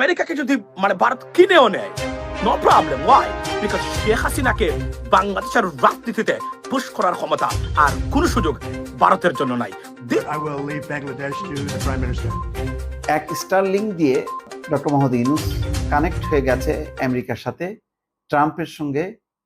আমেরিকাকে যদি মানে ভারত কিনেও নেয় no problem why because Sheikh হাসিনাকে বাংলাদেশের রাজনীতিতে পুশ করার ক্ষমতা আর কোনো সুযোগ ভারতের জন্য নাই। This- I will leave Bangladesh to the Prime Minister. এক স্টার লিঙ্ক দিয়ে ডক্টর মোহাম্মদ ইউনুস কানেক্ট হয়ে গেছে আমেরিকার সাথে ট্রাম্পের সঙ্গে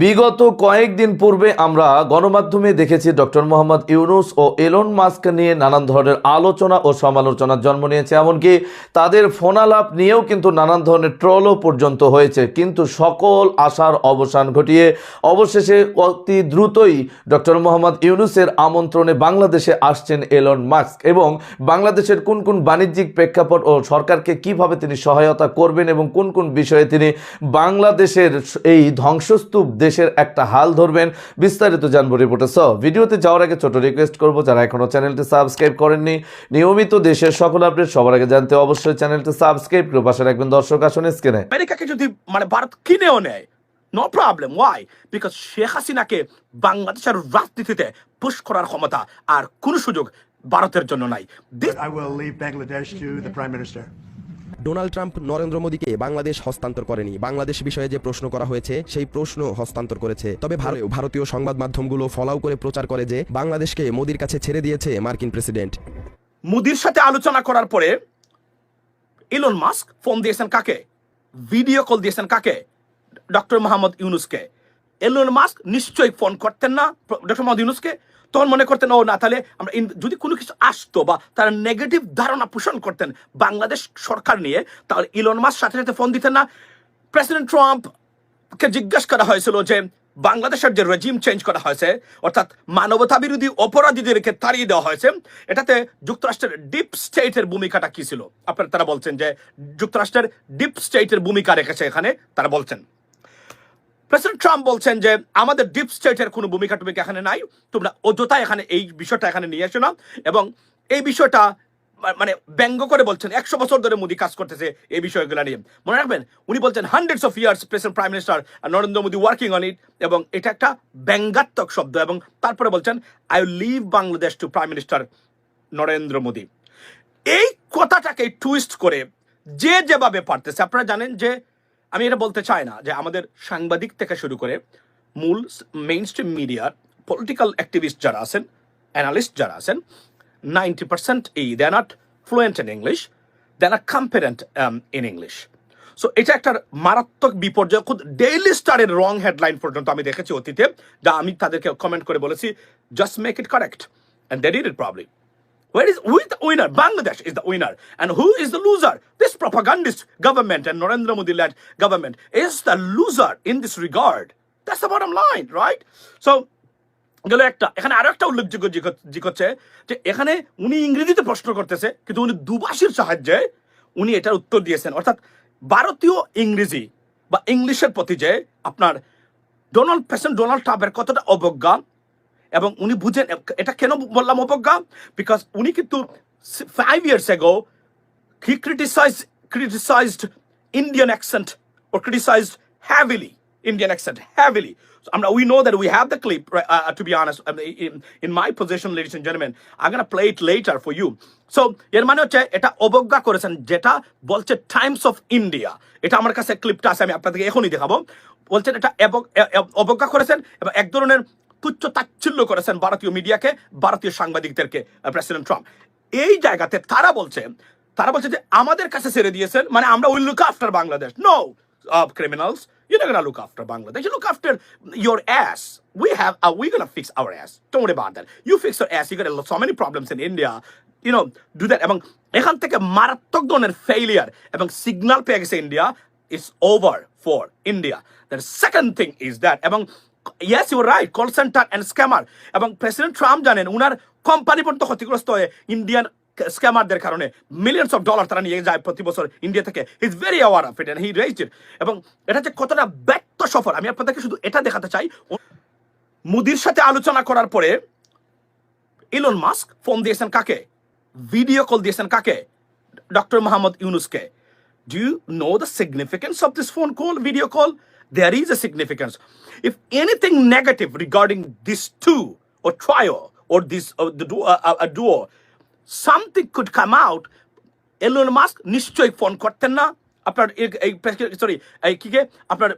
বিগত কয়েকদিন পূর্বে আমরা গণমাধ্যমে দেখেছি ডক্টর মোহাম্মদ ইউনুস ও এলন মাস্ক নিয়ে নানান ধরনের আলোচনা ও সমালোচনার জন্ম নিয়েছে। এমনকি তাদের ফোনালাপ নিয়েও কিন্তু নানান ধরনের ট্রলও পর্যন্ত হয়েছে। কিন্তু সকল আশার অবসান ঘটিয়ে অবশেষে অতি দ্রুতই ডক্টর মোহাম্মদ ইউনুসের আমন্ত্রণে বাংলাদেশে আসছেন এলন মাস্ক এবং বাংলাদেশের কোন কোন বাণিজ্যিক প্রেক্ষাপট ও সরকারকে কীভাবে তিনি সহায়তা করবেন এবং কোন কোন বিষয়ে তিনি বাংলাদেশের এই ধ্বংসস্তূপ দেশের একটা হাল ধরবেন। বিস্তারিত জানব রিপোর্টে স ভিডিওতে যাওয়ার আগে ছোট রিকোয়েস্ট করব যারা এখনও চ্যানেলটি সাবস্ক্রাইব করেননি নিয়মিত দেশের সকল আপডেট সবার আগে জানতে অবশ্যই চ্যানেলটি সাবস্ক্রাইব করে পাশে রাখবেন দর্শক আসনে স্ক্রিনে আমেরিকাকে যদি মানে ভারত কিনেও নেয় no problem why because Sheikh হাসিনাকে বাংলাদেশের রাজনীতিতে পুশ করার ক্ষমতা আর কোনো সুযোগ ভারতের জন্য নাই। I will leave Bangladesh to the Prime Minister. Donald Trump Narendra মোদীকে বাংলাদেশ হস্তান্তর করেনি। বাংলাদেশ বিষয়ে যে প্রশ্ন করা হয়েছে, সেই প্রশ্ন হস্তান্তর করেছে। তবে ভারতীয় সংবাদ মাধ্যমগুলো ফলাও করে প্রচার করে যে বাংলাদেশকে মোদীর কাছে ছেড়ে দিয়েছে মার্কিন প্রেসিডেন্ট। মোদীর সাথে আলোচনা করার পরে ইলন মাস্ক ফোন দিয়েছেন কাকে? ভিডিও কল দিয়েছেন কাকে? ডক্টর মোহাম্মদ ইউনুসকে। এলন মাস্ক নিশ্চয়ই ফোন করতেন না ডক্টর মোহাম্মদ ইউনুসকে তখন মনে করতেন, ও না, তাহলে আমরা যদি কোনো কিছু আসতো বা তারা নেগেটিভ ধারণা পোষণ করতেন বাংলাদেশ সরকার নিয়ে, তাহলে ইলন মাস্ক সাথে সাথে ফোন দিতেন না। প্রেসিডেন্ট ট্রাম্পকে জিজ্ঞাসা করা হয়েছিল যে, বাংলাদেশের যে রেজিম চেঞ্জ করা হয়েছে, অর্থাৎ মানবতা বিরোধী অপরাধীদেরকে তাড়িয়ে দেওয়া হয়েছে, এটাতে যুক্তরাষ্ট্রের ডিপ স্টেটের ভূমিকাটা কি ছিল? আপনারা, তারা বলছেন যে, যুক্তরাষ্ট্রের ডিপ স্টেটের ভূমিকা রেখেছে এখানে, তারা বলছেন। প্রেসিডেন্ট ট্রাম্প বলছেন যে আমাদের ডিপ স্টেটের কোনো ভূমিকা টুমিকা এখানে নাই? তোমরা অযথা এখানে এই বিষয়টা এখানে নিয়ে এসো না। এবং এই বিষয়টা মানে ব্যঙ্গ করে বলছেন, একশো বছর ধরে মোদী কাজ করতেছে এই বিষয়গুলো নিয়ে। মনে রাখবেন, উনি বলছেন hundreds of years president prime minister Narendra Modi working on it এবং এটা একটা ব্যঙ্গাত্মক শব্দ এবং তারপরে বলছেন I leave Bangladesh to prime minister Narendra Modi. এই কথাটাকে টুইস্ট করে যে যেভাবে পারতেছে, আপনারা জানেন যে আমি এটা বলতে চাই না যে আমাদের সাংবাদিক থেকে শুরু করে মূল মেইন স্ট্রিম মিডিয়ার পলিটিক্যাল অ্যাক্টিভিস্ট যারা আছেন অ্যানালিস্ট যারা আছেন নাইনটি পার্সেন্ট এই they not fluent in English they are competent in English so এটা একটা মারাত্মক বিপর্যয়, খুব ডেইলি স্টারের রং হেডলাইন পর্যন্ত আমি দেখেছি অতীতে, যা আমি তাদেরকে কমেন্ট করে বলেছি just make it correct and they did it probably Where is who is the winner? Bangladesh is the winner. And who is the loser? This propagandist government and Narendra Modi led government is the loser in this regard. That's the bottom line, right? So গেল একটা এখানে আরও একটা উল্লেখযোগ্য দিক হচ্ছে- যে এখানে উনি ইংরেজিতে প্রশ্ন করতেছে কিন্তু উনি দুভাষীর সাহায্যে উনি এটার উত্তর দিয়েছেন অর্থাৎ ভারতীয় ইংরেজি বা ইংলিশের প্রতি যে আপনার ডোনাল্ড প্রেসিডেন্ট ডোনাল্ড ট্রাম্পের কতটা অবজ্ঞা এবং উনি বুঝেন, এটা কেন বললাম অবজ্ঞা? বিকজ উনি কিন্তু five years ago he criticize criticized Indian accent O criticized heavily Indian accent heavily আমরা we know that we have the clip to be honest in my position ladies and gentleman I gonna play it later for you so এর মানে হচ্ছে, এটা অবজ্ঞা করেছেন যেটা বলছে Times of India এটা আমার কাছে ক্লিপটা আছে, আমি আপনাদেরকে এখনই দেখাবো। বলছেন এটা অবজ্ঞা করেছেন, এবং এক ধরনের তুচ্ছ তাচ্ছিল্য করেছেন ভারতীয় মিডিয়াকে ভারতীয় সাংবাদিকদেরকে প্রেসিডেন্ট ট্রাম্প এই জায়গাতে তারা বলছে তারা বলছে যে আমাদের কাছে ছেড়ে দিয়েছেন মানে আমরা will look after Bangladesh no criminals you not gonna look after Bangladesh. You look after your ass. We have, uh, we're gonna fix our ass. Don't worry about that. You fix your ass. You got so many problems in India. You know, do. এবং এখান থেকে মারাত্মক ধরনের failure এবং signal পেয়ে গেছে India it's over for India the second thing is that এবং yes you right call center and scammer এবং প্রেসিডেন্ট ট্রাম্প জানেন, উনার কোম্পানি পর্যন্ত ক্ষতিগ্রস্ত হয়ে ইন্ডিয়ান স্ক্যামারদের কারণে মিলিয়ন্স অফ ডলার তারা নিয়ে যায় প্রতি বছর ইন্ডিয়া থেকে। Is very aware of it and he raised it এবং এটা যে কতটা ব্যর্থ সফর আমি আপনাদেরকে শুধু এটা দেখাতে চাই। মোদির সাথে আলোচনা করার পরে ইলন মাস্ক ফোন দিয়েছেন কাকে? ভিডিও কল দিয়েছেন কাকে? ডক্টর মোহাম্মদ ইউনুসকে do you know the significance of this phone call video call there is a significance. If anything negative regarding these two or trio or this or the duo, uh, a duo, something could come out. Elon Musk নিশ্চয়ই phone করতেন না আপনার এই- sorry এই কি কে আপনার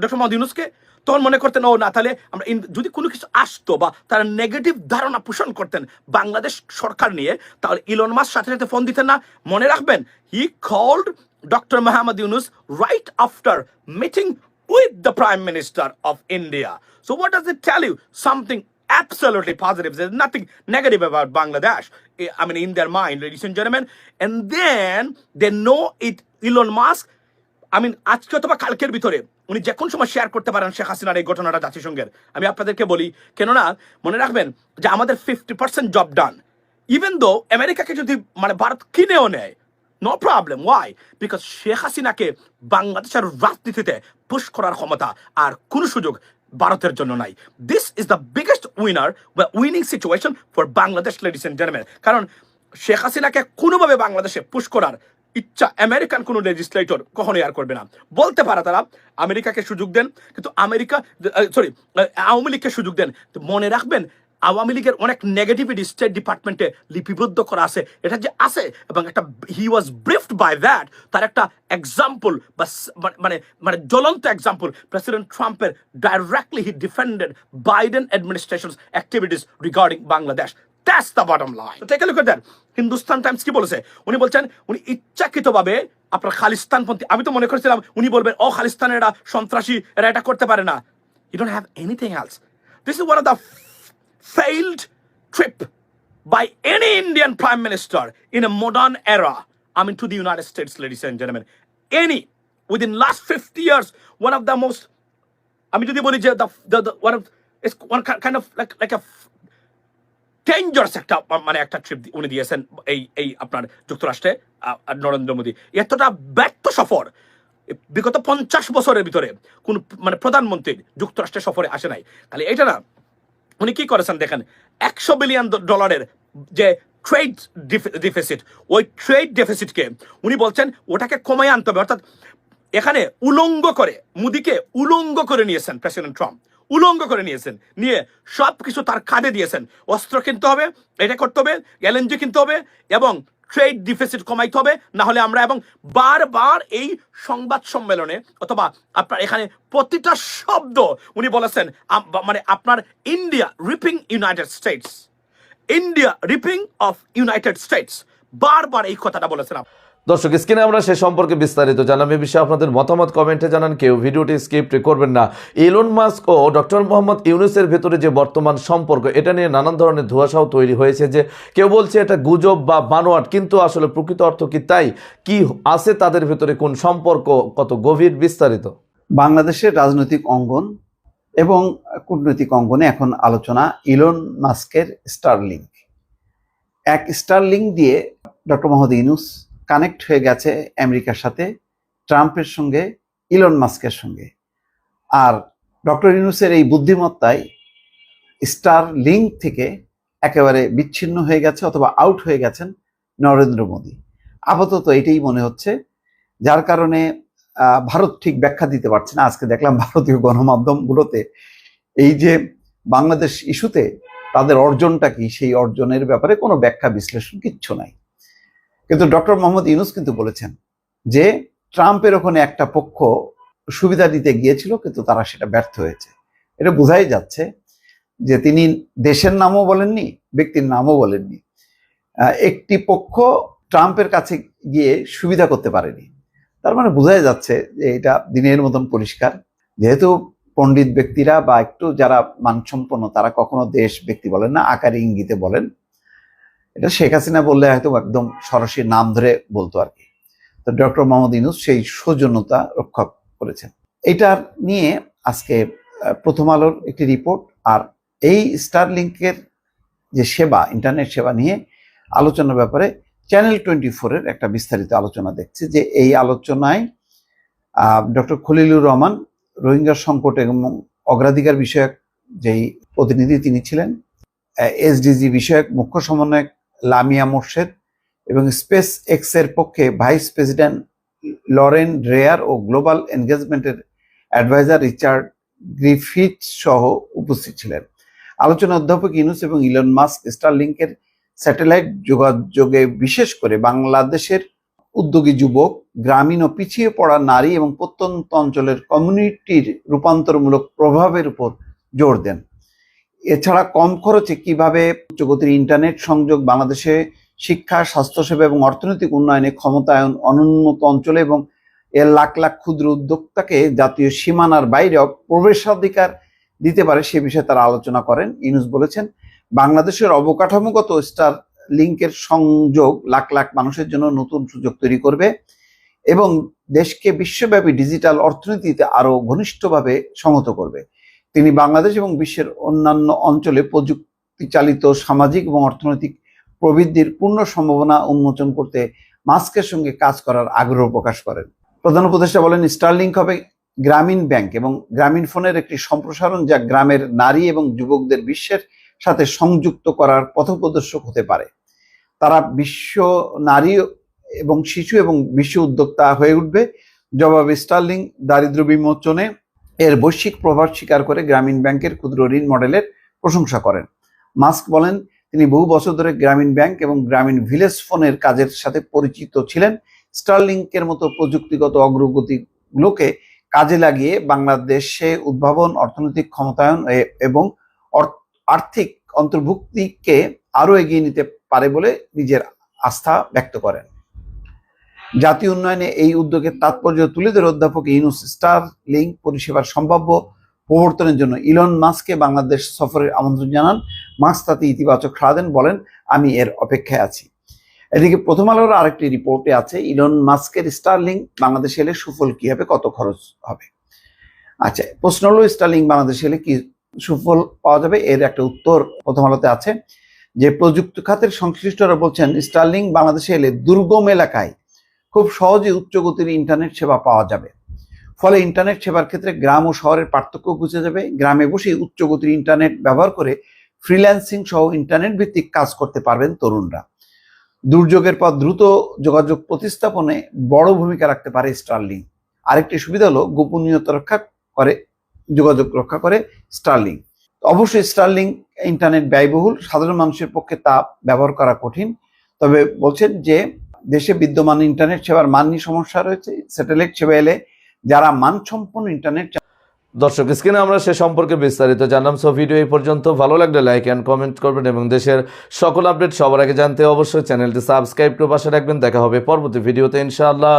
doctor Mohammad ইউনুসকে তখন মনে করতেন ও না তাহলে আমরা যদি কোনো কিছু আসতো বা তারা নেগেটিভ ধারণা পোষণ করতেন বাংলাদেশ সরকার নিয়ে তাহলে ইলন মাস্ক সাথে সাথে ফোন দিতেন না মনে রাখবেন he called doctor Mohammad Yunus right after meeting with the Prime Minister of India. So, what does it tell you? Something absolutely positive. There's nothing negative about Bangladesh. I mean, in their mind, ladies and gentlemen. And then they know it. Elon Musk. I mean, আজকে অথবা কালকের ভিতরে উনি যে কোন সময় share করতে পারেন শেখ হাসিনার এই ঘটনাটা জাতিসংঘের আমি আপনাদেরকে বলি কেননা মনে রাখবেন যে আমাদের fifty percent job done even though আমেরিকাকে যদি মানে ভারত কিনেও নেয় no problem why because Sheikh হাসিনাকে বাংলাদেশের রাজনীতিতে পুশ করার ক্ষমতা আর কোনো সুযোগ ভারতের জন্য নাই। This is the biggest winner বা winning situation for Bangladesh ladies and gentleman কারণ শেখ হাসিনাকে কোনোভাবে বাংলাদেশে পুশ করার ইচ্ছা আমেরিকান কোনো লেজিসলেটর কখনোই আর করবে না। বলতে পারে তারা, আমেরিকাকে সুযোগ দেন, কিন্তু আমেরিকা সরি আওয়ামী লীগকে সুযোগ দেন। মনে রাখবেন আওয়ামী লীগের অনেক নেগেটিভিটি স্টেট ডিপার্টমেন্টে লিপিবদ্ধ করা আছে। এটা যে আছে, এবং একটা হি ওয়াজ ব্রিফড বাই দ্যাট তার একটা এক্সাম্পল বা মানে- মানে জ্বলন্ত এক্সাম্পল প্রেসিডেন্ট ট্রাম্পের directly he defended Biden administration's activities regarding Bangladesh that's the bottom line that Hindustan Times কি বলেছে? উনি বলছেন, উনি ইচ্ছাকৃতভাবে আপনার খালিস্তানপন্থী, আমি তো মনে করেছিলাম উনি বলবেন, ও খালিস্তানের এরা সন্ত্রাসী এরা এটা করতে পারে না। You don't have anything else this is one of the failed trip by any Indian prime minister in a modern era. I mean, to the United States, ladies and gentlemen. Any within last 50 years, one of the most, I mean, to the, the, the, the one of, it's one kind of like, like a dangerous একটা মানে একটা trip উনি দিয়েছেন এই এই আপনার যুক্তরাষ্ট্রে নরেন্দ্র মোদী এতটা ব্যর্থ সফর বিগত পঞ্চাশ বছরের ভিতরে কোন মানে প্রধানমন্ত্রী যুক্তরাষ্ট্রের সফরে আসে নাই তাহলে এটা না উনি কি করেছেন দেখেন, একশো বিলিয়ন ডলারের যে ট্রেড ডিফিসিট ওই ট্রেড ডেফিসিটকে উনি বলছেন ওটাকে কমায় আনতে হবে। অর্থাৎ এখানে উলঙ্গ করে, মুদিকে উলঙ্গ করে নিয়েছেন প্রেসিডেন্ট ট্রাম্প। উলঙ্গ করে নিয়েছেন। নিয়ে সব কিছু তার কাঁধে দিয়েছেন। অস্ত্র কিনতে হবে, এটা করতে হবে এলএনজি কিনতে হবে এবং ট্রেড ডিফিসিট কমাইতে হবে না হলে আমরা এবং বারবার এই সংবাদ সম্মেলনে অথবা আপনার এখানে প্রতিটা শব্দ উনি বলেছেন মানে আপনার India reaping United States India reaping of United States বারবার এই কথাটা বলেছেন দর্শক, স্ক্রিনে আমরা সে সম্পর্কে বিস্তারিত জানাম এ বিষয়ে আপনাদের মতামত কমেন্টে জানান কেউ। ভিডিওটি স্কিপ্ট করবেন না। ইলন মাস্ক ও ডক্টর মোহাম্মদ ইউনুসের ভেতরে যে বর্তমান সম্পর্ক, এটা নিয়ে নানান ধরনের ধোঁয়াশাও তৈরি হয়েছে যে কেউ বলছে এটা গুজব বা বানোয়াট, কিন্তু আসলে প্রকৃত অর্থ কি তাই? কি আছে তাদের ভেতরে? কোন সম্পর্ক কত গভীর? বিস্তারিত। বাংলাদেশের রাজনৈতিক অঙ্গন এবং কূটনৈতিক অঙ্গনে এখন আলোচনা ইলন মাস্কের স্টারলিংক এক স্টারলিংক দিয়ে ডক্টর মোহাম্মদ ইউনুস কানেক্ট হয়ে গেছে আমেরিকার সাথে, ট্রাম্পের সঙ্গে, ইলন মাস্কের সঙ্গে। আর ডক্টর ইউনুসের এই বুদ্ধিমত্তায় স্টার লিঙ্ক থেকে একেবারে বিচ্ছিন্ন হয়ে গেছে অথবা আউট হয়ে গেছেন নরেন্দ্র মোদী। আপাতত এটাই মনে হচ্ছে, যার কারণে ভারত ঠিক ব্যাখ্যা দিতে পারছে না। আজকে দেখলাম ভারতীয় গণমাধ্যমগুলোতে এই যে বাংলাদেশ ইস্যুতে তাদের অর্জনটা কি, সেই অর্জনের ব্যাপারে কোনো ব্যাখ্যা বিশ্লেষণ কিচ্ছু নাই। কিন্তু ডক্টর মোহাম্মদ ইউনুস কিন্তু বলেছেন যে ট্রাম্পের ওখানে একটা পক্ষ সুবিধা দিতে গিয়েছিল, কিন্তু তারা সেটা ব্যর্থ হয়েছে। এটা বোঝাই যাচ্ছে যে তিনি দেশের নামও বলেননি, ব্যক্তির নামও বলেননি। একটি পক্ষ ট্রাম্পের কাছে গিয়ে সুবিধা করতে পারেনি। তার মানে বোঝাই যাচ্ছে যে এটা দিনের মতন পরিষ্কার। যেহেতু পণ্ডিত ব্যক্তিরা বা একটু যারা মানসম্পন্ন, তারা কখনো দেশ ব্যক্তি বলেন না, আকারে ইঙ্গিতে বলেন। এটা শেখ হাসিনা বললে হয়তো একদম সরাসরি নাম ধরে বলতো আর কি। তো ডক্টর মোহাম্মদ ইনুস সেই সৌজন্যতা রক্ষা করেছেন। এটা নিয়ে আজকে প্রথম আলোর একটি রিপোর্ট আর এই স্টার লিঙ্কের যে সেবা, ইন্টারনেট সেবা নিয়ে আলোচনার ব্যাপারে চ্যানেল টোয়েন্টি ফোরের একটা বিস্তারিত আলোচনা দেখছে যে এই আলোচনায় ডক্টর খলিলুর রহমান রোহিঙ্গা সংকট এবং অগ্রাধিকার বিষয়ক যেই প্রতিনিধি তিনি ছিলেন এসডিজি বিষয়ক মুখ্য সমন্বয়ক লামিয়া মোর্শেদ এবং স্পেস এক্সের পক্ষে ভাইস প্রেসিডেন্ট লরেন ড্রেয়ার ও গ্লোবাল এনগেজমেন্টের অ্যাডভাইজার রিচার্ড গ্রিফিথ সহ উপস্থিত ছিলেন। আলোচনা অধ্যাপক ইউনুস এবং ইলন মাস্ক স্টারলিংকের স্যাটেলাইট যোগাযোগে বিশেষ করে বাংলাদেশের উদ্যোগী যুবক, গ্রামীণ ও পিছিয়ে পড়া নারী এবং প্রত্যন্ত অঞ্চলের কমিউনিটির রূপান্তরমূলক প্রভাবের উপর জোর দেন। এছাড়া কম খরচে কীভাবে উচ্চগতির ইন্টারনেট সংযোগ বাংলাদেশে শিক্ষা, স্বাস্থ্যসেবা এবং অর্থনৈতিক উন্নয়নে ক্ষমতায়ন অনুন্নত অঞ্চলে এবং এর লাখ লাখ ক্ষুদ্র উদ্যোক্তাকে জাতীয় সীমানার বাইরে প্রবেশাধিকার দিতে পারে সে বিষয়ে তারা আলোচনা করেন। ইউনুস বলেছেন, বাংলাদেশের অবকাঠামোগত স্টার লিঙ্কের সংযোগ লাখ লাখ মানুষের জন্য নতুন সুযোগ তৈরি করবে এবং দেশকে বিশ্বব্যাপী ডিজিটাল অর্থনীতিতে আরও ঘনিষ্ঠভাবে সংহত করবে। তিনি বাংলাদেশ এবং বিশ্বের অন্যান্য অঞ্চলে প্রযুক্তি চালিত সামাজিক এবং অর্থনৈতিক প্রবৃদ্ধির পূর্ণ সম্ভাবনা উন্মোচন করতে মাস্কের সঙ্গে কাজ করার আগ্রহ প্রকাশ করেন। প্রধান উপদেষ্টা বলেন, স্টারলিংক হবে গ্রামীণ ব্যাংক এবং গ্রামীণ ফোনের একটি সম্প্রসারণ যা গ্রামের নারী এবং যুবকদের বিশ্বের সাথে সংযুক্ত করার পথপ্রদর্শক হতে পারে। তারা বিশ্ব নারী এবং শিশু এবং বিশ্ব উদ্যোক্তা হয়ে উঠবে। জবাবে স্টার্লিং দারিদ্র বিমোচনে এর বৈশ্বিক প্রভাব স্বীকার করে গ্রামীণ ব্যাংকের ক্ষুদ্র ঋণ মডেলের প্রশংসা করেন। মাস্ক বলেন, তিনি বহু বছর ধরে গ্রামীণ ব্যাংক এবং গ্রামীণ ভিলেজ ফোনের কাজের সাথে পরিচিত ছিলেন। স্টারলিংকের মতো প্রযুক্তিগত অগ্রগতিগুলোকে কাজে লাগিয়ে বাংলাদেশে উদ্ভাবন, অর্থনৈতিক ক্ষমতায়ন এবং আর্থিক অন্তর্ভুক্তিকে আরও এগিয়ে নিতে পারে বলে নিজের আস্থা ব্যক্ত করেন। জাতীয় উন্নয়নে এই উদ্যোগের তাৎপর্য তুলে ধরে অধ্যাপক ইউনুস স্টার লিঙ্ক পরিষেবার সম্ভাব্য প্রবর্তনের জন্য ইলন মাস্ককে বাংলাদেশ সফরের আমন্ত্রণ জানান। মাস্ক তাতে ইতিবাচক সাড়া দেন বলেন, আমি এর অপেক্ষায় আছি। এদিকে প্রথম আলোর আরেকটি রিপোর্টে আছে, ইলন মাস্কের স্টারলিং বাংলাদেশে এলে সুফল কি হবে? কত খরচ হবে? আচ্ছা প্রশ্ন হলো, স্টারলিং বাংলাদেশে এলে কি সুফল পাওয়া যাবে? এর একটা উত্তর প্রথম আলোতে আছে, যে প্রযুক্তি খাতের সংশ্লিষ্টরা বলছেন, স্টারলিং বাংলাদেশে এলে দুর্গম এলাকায় খুব সহজে উচ্চ গতির ইন্টারনেট সেবা পাওয়া যাবে। ফলে ইন্টারনেট সেবার ক্ষেত্রে গ্রাম ও শহরের পার্থক্য বুঝে যাবে। গ্রামে বসে উচ্চ গতির ইন্টারনেট ব্যবহার করে ফ্রিল্যান্সিং সহ ইন্টারনেট ভিত্তিক কাজ করতে পারবেন তরুণরা। দুর্যোগের পর দ্রুত যোগাযোগ প্রতিস্থাপনে বড় ভূমিকা রাখতে পারে স্টারলিং আরেকটি সুবিধা হলো গোপনীয়তা রক্ষা করে, যোগাযোগ রক্ষা করে স্টারলিং অবশ্যই স্টারলিং ইন্টারনেট ব্যয়বহুল। সাধারণ মানুষের পক্ষে তা ব্যবহার করা কঠিন। তবে বলছেন যে দেশে বিদ্যমান ইন্টারনেট সেবার মান নিয়ে সমস্যা রয়েছে, স্যাটেলাইট সেবা এলে যারা মানসম্পন্ন ইন্টারনেট দর্শক, স্ক্রিনে আমরা সে সম্পর্কে বিস্তারিত জানলাম, সো ভিডিও এই পর্যন্ত। ভালো লাগলে লাইক অ্যান্ড কমেন্ট করবেন এবং দেশের সকল আপডেট সবার আগে জানতে অবশ্যই চ্যানেলটি সাবস্ক্রাইব করে পাশে রাখবেন। দেখা হবে পরবর্তী ভিডিওতে ইনশাআল্লাহ।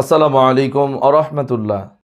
আসসালামু আলাইকুম আ রহমতুল্লাহ।